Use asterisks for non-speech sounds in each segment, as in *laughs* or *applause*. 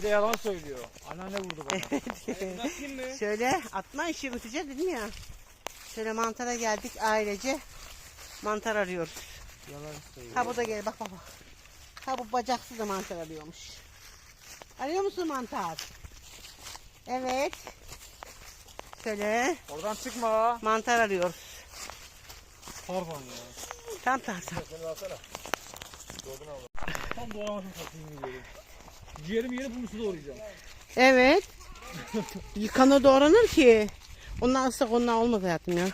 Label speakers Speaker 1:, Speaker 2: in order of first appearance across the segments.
Speaker 1: Bir de yalan söylüyor. Anneanne vurdu bana.
Speaker 2: Bırakayım mı?
Speaker 3: Şöyle atma işi götüreceğiz dedim ya. Şöyle mantara geldik ailece. Mantar arıyoruz.
Speaker 1: yalan söylüyor.
Speaker 3: Ha bu da gel bak bak bak. Ha bu bacaksız da mantar arıyormuş. Arıyor musun mantar? Evet. Şöyle
Speaker 1: Oradan çıkma.
Speaker 3: mantar arıyoruz.
Speaker 1: Pardon ya.
Speaker 3: Tam tam tam.
Speaker 1: Tam doğramasını satayım gidiyorum. Ciğerimi yeni bulmuşu doğrayacağım.
Speaker 3: Evet. Yıkanır doğranır ki. Onlar ıslak onlar olmaz hayatım ya.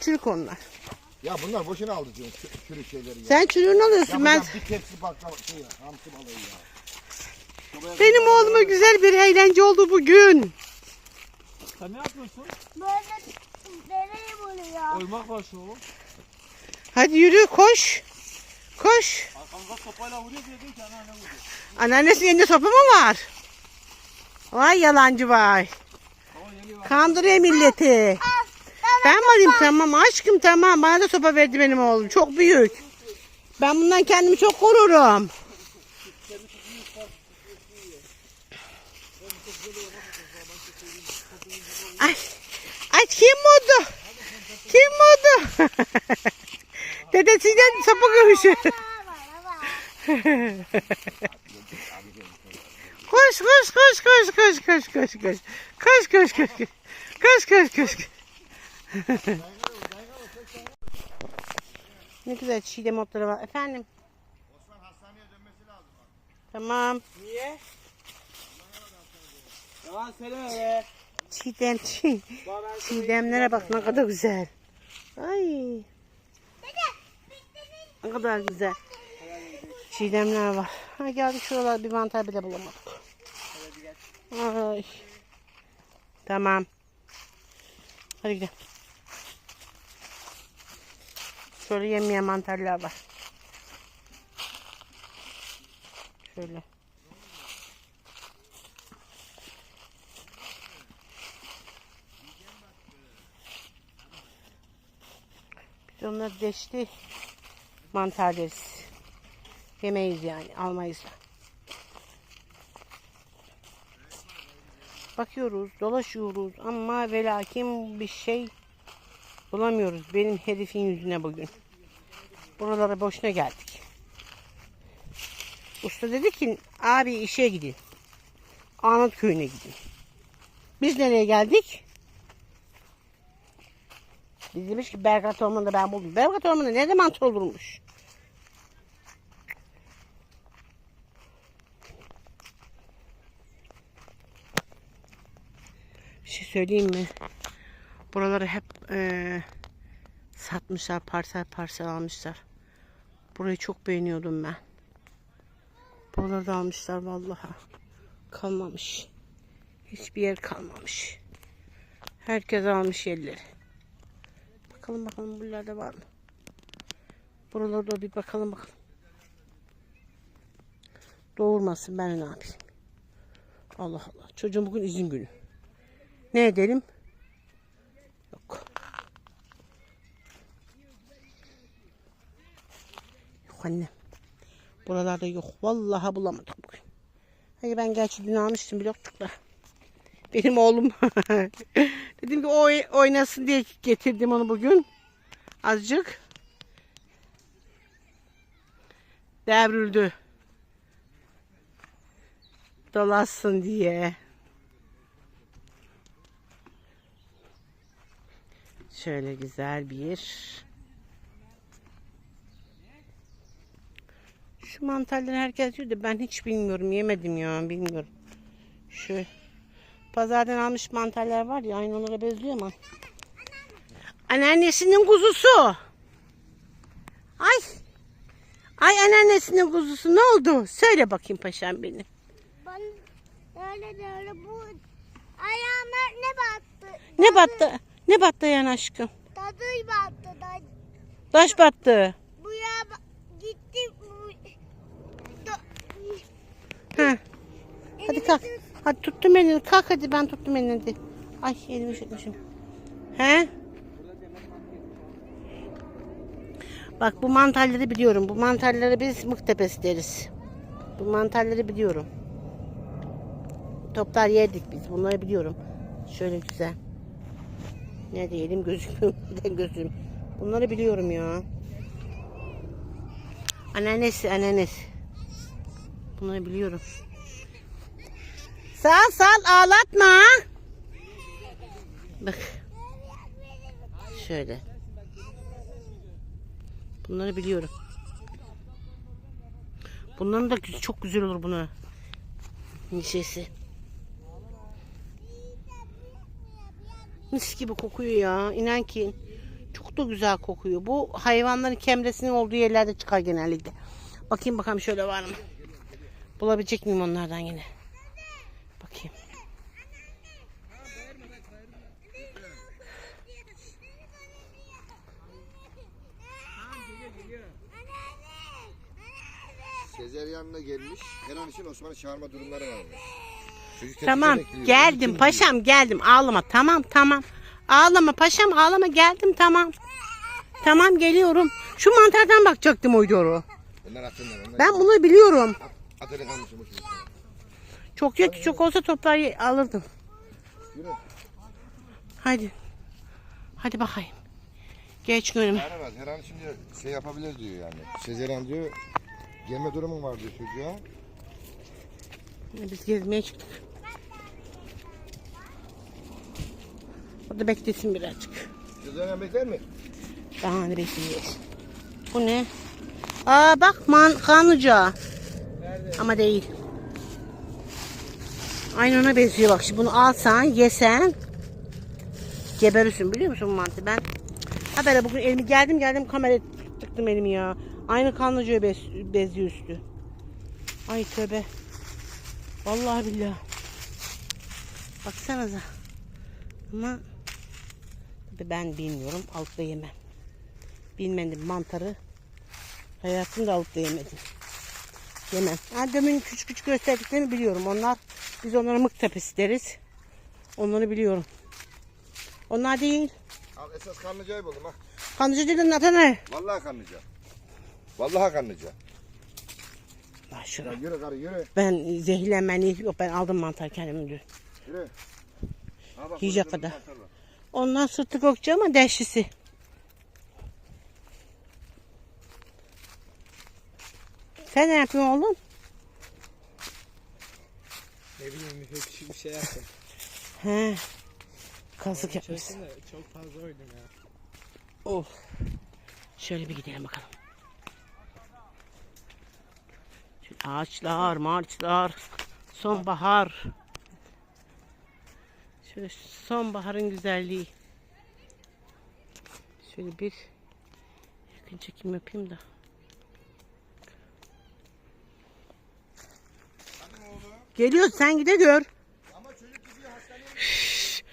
Speaker 3: Çürük onlar.
Speaker 4: Ya bunlar boşuna aldı diyorum çü- çürük şeyleri ya.
Speaker 3: Sen çürüğünü alıyorsun ben.
Speaker 4: Yapacağım bir tepsi baklava şey ya, hamsi balığı ya.
Speaker 3: Benim oğluma güzel bir eğlence oldu bugün.
Speaker 1: Sen ne yapıyorsun?
Speaker 5: Böyle nereye buluyor?
Speaker 1: Oymak var şu.
Speaker 3: Hadi yürü koş. Koş.
Speaker 1: Arkamda sopayla vuruyor diye diyor ki anneanne vurdu.
Speaker 3: Anneannesinin elinde sopa mı var? Vay yalancı vay. Kandırıyor milleti. Ben varayım tamam aşkım tamam bana da sopa verdi benim oğlum çok büyük. Ben bundan kendimi çok korurum. Ay, ay kim vurdu? Kim vurdu? *laughs* Dedesiyle sopa görüşü. Koş koş koş koş koş koş koş koş. Koş koş koş koş. Koş koş ne güzel çiğdem otları var. Efendim? Tamam.
Speaker 2: Niye? Yalan söyleme be.
Speaker 3: Çiğdem çiğ. Çiğdemlere bak ne kadar güzel. Ay. Ne kadar güzel. Çiğdemler var. Ha geldik şuralar bir mantar bile bulamadık. Ay. Tamam. Hadi gidelim. Şöyle yemeyen mantarlar var. Şöyle. Biz onları deşti mantar deriz. Yemeyiz yani almayız. Bakıyoruz, dolaşıyoruz ama ve lakin bir şey bulamıyoruz. Benim herifin yüzüne bugün. Buralara boşuna geldik. Usta dedi ki abi işe gidin. Anıt köyüne gidin. Biz nereye geldik? Biz demiş ki Berkat Ormanı'nda ben buldum. Berkat Ormanı'nda nerede mantar olurmuş? Bir şey söyleyeyim mi? Buraları hep eee, satmışlar, parsel parsel almışlar. Burayı çok beğeniyordum ben. Buraları da almışlar vallahi. Kalmamış. Hiçbir yer kalmamış. Herkes almış yerleri. Bakalım bakalım buralarda var mı? Buralarda bir bakalım bakalım. Doğurmasın ben ne yapayım? Allah Allah. Çocuğum bugün izin günü. Ne edelim? Yok. Yok annem. Buralarda yok. Vallahi bulamadık bugün. Hayır ben gerçi dün almıştım blokçukla. Benim oğlum. *laughs* Dedim ki o oy- oynasın diye getirdim onu bugün. Azıcık. Devrildi. Dolaşsın diye. Şöyle güzel bir. Şu mantarları herkes diyor da ben hiç bilmiyorum. Yemedim ya bilmiyorum. Şu pazardan almış mantarlar var ya aynı onlara benziyor ama. Anneannesinin kuzusu. Ay. Ay anneannesinin kuzusu ne oldu? Söyle bakayım paşam benim.
Speaker 5: Ben öyle öyle bu ayağıma ne battı?
Speaker 3: Ne battı? Ne battı yani aşkım?
Speaker 5: Tadı battı. Da,
Speaker 3: Taş battı.
Speaker 5: bu ya ba- gitti. Bu,
Speaker 3: Heh. Hadi kalk. Hadi tuttum elini. Kalk hadi ben tuttum elini hadi. Ay elimi üşütmüşüm. He? Bak bu mantarları biliyorum. Bu mantarları biz mıktepes deriz. Bu mantarları biliyorum. Toplar yerdik biz. Bunları biliyorum. Şöyle güzel. Ne diyelim gözükmüyor. *laughs* Gözüm? Bunları biliyorum ya. Anneannesi, anneannesi. Bunları biliyorum. Sal sal ağlatma. Bak. Şöyle. Bunları biliyorum. Bunların da çok güzel olur buna. Nişesi. Mis gibi kokuyor ya. İnan ki çok da güzel kokuyor. Bu hayvanların kemresinin olduğu yerlerde çıkar genellikle. Bakayım bakalım şöyle var mı? Bulabilecek miyim onlardan yine? Bakayım.
Speaker 4: Sezeryan'la gelmiş. Her an için Osman'ı çağırma durumları varmış.
Speaker 3: Tamam
Speaker 4: bekliyor.
Speaker 3: geldim paşam geldim ağlama tamam tamam ağlama paşam ağlama geldim tamam tamam geliyorum şu mantardan bakacaktım o doğru.
Speaker 4: Onlar. Onlar
Speaker 3: ben bunu biliyorum
Speaker 4: kalmışım.
Speaker 3: çok yok çok olsa toplar alırdım
Speaker 4: Yürü.
Speaker 3: hadi hadi bakayım geç önüme
Speaker 4: Çağıramaz. Her an diyor, şey yapabilir diyor yani. Sezeryan diyor gelme durumu var diyor çocuğa.
Speaker 3: biz gezmeye çıktık o da beklesin birazcık
Speaker 4: Sezeryan bekler mi?
Speaker 3: daha ne bekleyeceğiz bu ne aa bak man kanlıca ama değil Aynı ona benziyor bak. Şimdi bunu alsan, yesen geberirsin biliyor musun mantı? Ben ha böyle bugün elimi geldim geldim kamera tıktım elimi ya. Aynı kanlıcaya bez, benziyor üstü. Ay tövbe. Vallahi billahi. Baksanıza. Ama ben bilmiyorum. Alıp da yemem. Bilmedim mantarı. Hayatımda alıp da yemedim. Yemem. Ha, demin küçük küçük gösterdiklerini biliyorum. Onlar biz onlara mık tepesi deriz. Onları biliyorum. Onlar değil.
Speaker 4: Al esas kanlıcayı buldum ha.
Speaker 3: Kanlıcı dedin adı ne?
Speaker 4: Vallahi kanlıca. Vallahi kanlıca. Ya
Speaker 3: şuna.
Speaker 4: yürü karı yürü.
Speaker 3: Ben zehirlenmeni yok ben aldım mantar kendim dün.
Speaker 4: Yürü. Ha bak,
Speaker 3: Yiyecek
Speaker 4: burada
Speaker 3: kadar.
Speaker 4: mantar var.
Speaker 3: Ondan sırtı gökçe ama deşlisi. Sen ne yapıyorsun oğlum?
Speaker 2: Ne bileyim bir küçük bir şey yaptım.
Speaker 3: He. Kazık yapmışsın.
Speaker 2: Çok fazla oydum ya.
Speaker 3: Of. Şöyle bir gidelim bakalım. Şöyle ağaçlar, marçlar, sonbahar. Şöyle sonbaharın güzelliği. Şöyle bir yakın çekim yapayım da. Geliyor sen gide gör. Şşş.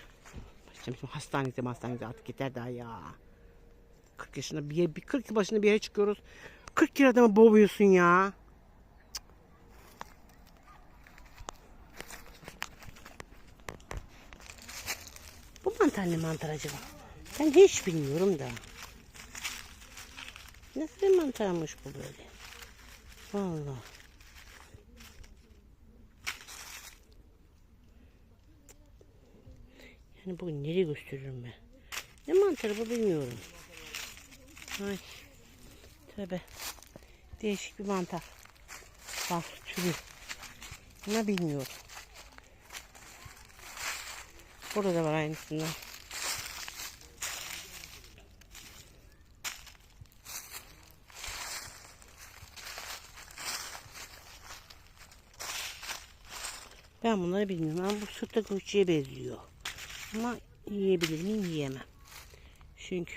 Speaker 3: Başım şimdi hastanede hastanede artık yeter daha ya. 40 yaşında bir, bir 40 yıl başında bir yere çıkıyoruz. 40 kere adamı boğuyorsun ya. Mantar ne mantar acaba? Ben hiç bilmiyorum da. Nasıl bir mantarmış bu böyle? Vallahi. Yani bugün nereye gösteririm ben? Ne mantarı bu bilmiyorum. Ay. Tövbe. Değişik bir mantar. Bak türü. Ama bilmiyorum. Burada da var aynısından. Ben bunları bilmiyorum. Ama bu sırtta göççüye benziyor. Ama yiyebilir miyim? Yiyemem. Çünkü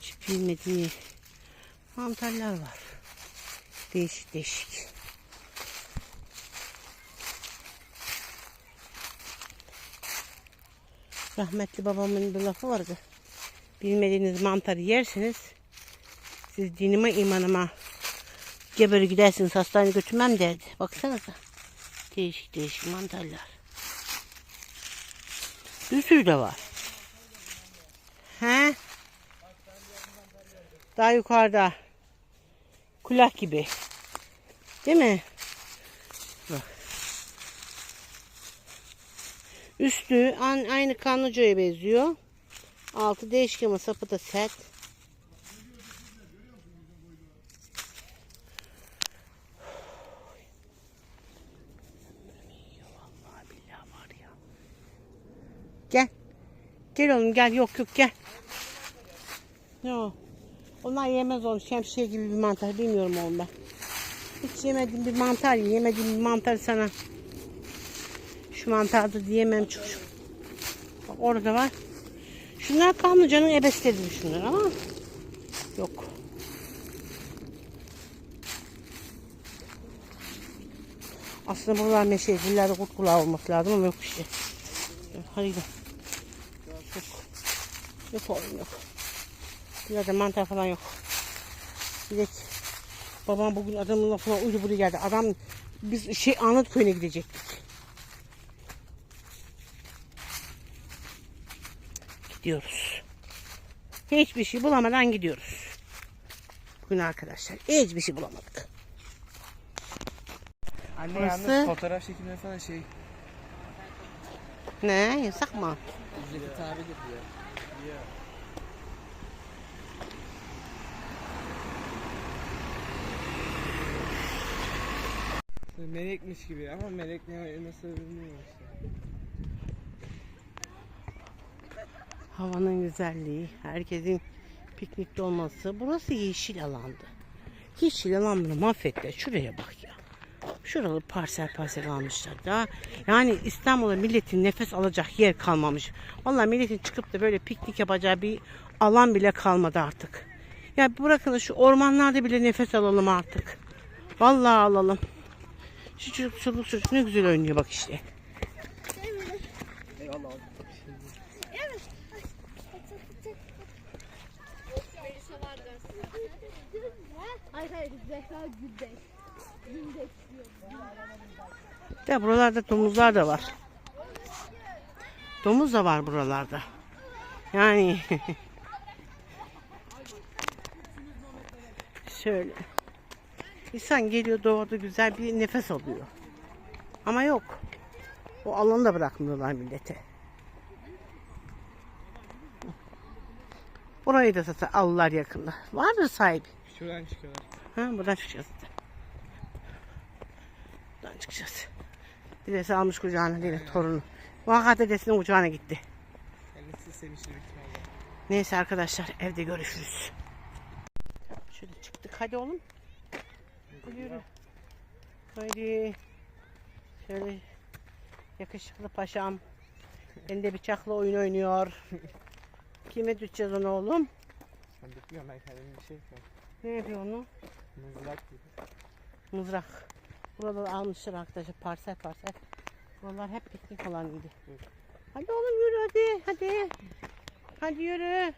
Speaker 3: hiç bilmediğim mantarlar var. Değişik değişik. Rahmetli babamın bir lafı vardı. Bilmediğiniz mantarı yerseniz siz dinime imanıma geberi gidersiniz hastaneye götürmem derdi. Baksanıza. Değişik değişik mantarlar. Bir sürü de var. He? Daha yukarıda. Kulak gibi. Değil mi? Üstü aynı kanlıcaya benziyor. Altı değişken ama sapı da sert. Gel. Gel oğlum gel. Yok yok gel. Yok. Onlar yemez onu. Şemsiye gibi bir mantar. Bilmiyorum oğlum ben. Hiç yemediğim bir mantar. Yemediğim bir mantar sana. Şu mantardı diyemem çocuğum. Bak orada var. Şunlar Kanlıca'nın ebesi dedim şunlar ama yok. Aslında buralar meşe, dillerde kurt kulağı olması lazım ama yok işte. Hadi gidelim. Yok. Yok oğlum yok. Dillerde mantar falan yok. De babam bugün adamın lafına uydu buraya geldi. Adam biz şey Anıt köyüne gidecektik. Gidiyoruz. Hiçbir şey bulamadan gidiyoruz. Bugün arkadaşlar hiçbir şey bulamadık.
Speaker 2: Anne
Speaker 3: Burası-
Speaker 2: yalnız fotoğraf çekimleri falan şey
Speaker 3: Ne yasak mı?
Speaker 2: ücreti tabi diyor. Melekmiş gibi ama melek ne nasıl bilmiyorum işte.
Speaker 3: Havanın güzelliği, herkesin piknikte olması. Burası yeşil alandı. Yeşil alan bunu mahvettiler. Şuraya bak ya. Şuralı parsel parsel almışlar. Daha yani İstanbul'da milletin nefes alacak yer kalmamış. Vallahi milletin çıkıp da böyle piknik yapacağı bir alan bile kalmadı artık. Ya bırakın şu ormanlarda bile nefes alalım artık. Vallahi alalım. Şu çocuk çocuk çocuk ne güzel oynuyor bak işte.
Speaker 2: Eyvallah.
Speaker 5: Hayır
Speaker 3: De buralarda domuzlar da var. Domuz da var buralarda. Yani *laughs* şöyle. İnsan geliyor doğada güzel bir nefes alıyor. Ama yok. O alanı da bırakmıyorlar millete. Burayı da zaten alırlar yakında. Vardır sahibi.
Speaker 2: Şuradan çıkıyorlar.
Speaker 3: Ha, buradan çıkacağız. Buradan çıkacağız. Dedesi almış kucağına değil torunu. Vakat dedesinin kucağına gitti.
Speaker 2: Kendisi sevişir.
Speaker 3: Neyse arkadaşlar evde görüşürüz. Şöyle çıktık hadi oğlum. Hadi yürü. Haydi. Şöyle yakışıklı paşam. Elinde bıçakla oyun oynuyor. *laughs* Kime düşeceğiz onu oğlum?
Speaker 2: Ben bilmiyorum ben kendim bir şey yapıyorum.
Speaker 3: Ne yapıyor onu?
Speaker 2: Mızrak gibi.
Speaker 3: Mızrak. Buraları almışlar arkadaşlar parsel parsel. Buralar hep piknik alanıydı. Hadi oğlum yürü hadi hadi. Hadi yürü.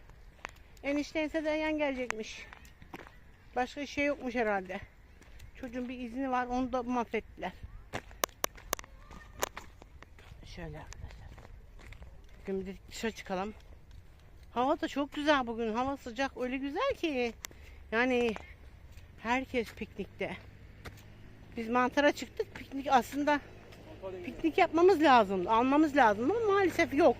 Speaker 3: Eniştense de yan gelecekmiş. Başka şey yokmuş herhalde. Çocuğun bir izni var onu da mahvettiler. Şöyle arkadaşlar. Bugün bir dışarı çıkalım. Hava da çok güzel bugün. Hava sıcak öyle güzel ki. Yani herkes piknikte. Biz mantara çıktık. Piknik aslında piknik yapmamız lazım. Almamız lazım ama maalesef yok.